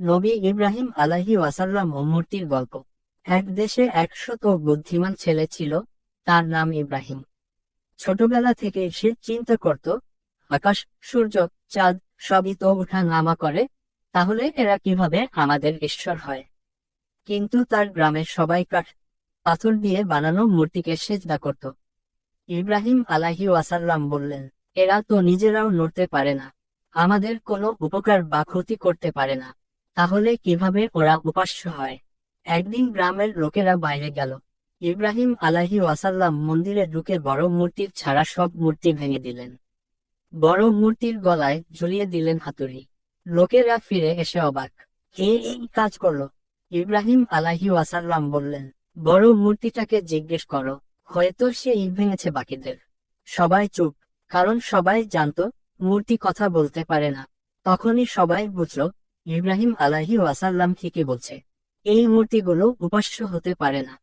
নবী ইব্রাহিম আলাহি ওয়াসাল্লাম ও মূর্তির গল্প। এক দেশে একশত বুদ্ধিমান ছেলে ছিল, তার নাম ইব্রাহিম। ছোটবেলা থেকে সে চিন্তা করত, আকাশ, সূর্য, চাঁদ, সবই তো ওঠা নামা করে, তাহলে এরা কীভাবে আমাদের ঈশ্বর হয়? কিন্তু তার গ্রামের সবাই কাঠ, পাথর দিয়ে বানানো মূর্তিকে সেজদা করত। ইব্রাহিম আলাহি ওয়াসাল্লাম বললেন, এরা তো নিজেরাও নড়তে পারে না। আমাদের কোনো উপকার বা ক্ষতি করতে পারে না। তাহলে কীভাবে ওরা উপাস্য হয়? একদিন গ্রামের লোকেরা বাইরে গেল। ইব্রাহিম আলাহি ওয়াসাল্লাম মন্দিরে ঢুকে বড় মূর্তির ছাড়া সব মূর্তি ভেঙে দিলেন। বড় মূর্তির গলায় ঝুলিয়ে দিলেন হাতুড়ি। লোকেরা ফিরে এসে অবাক। কে এই কাজ করল? ইব্রাহিম আলাহি ওয়াসাল্লাম বললেন, বড় মূর্তিটাকে জিজ্ঞেস করো, হয়তো সে ভেঙেছে বাকিদের। সবাই চুপ, কারণ সবাই জানতো মূর্তি কথা বলতে পারে না। তখনই সবাই বুঝল ইব্রাহিম আলাহি ওয়াসাল্লাম থেকে বলছে এই মূর্তিগুলো উপাস্য হতে পারে না।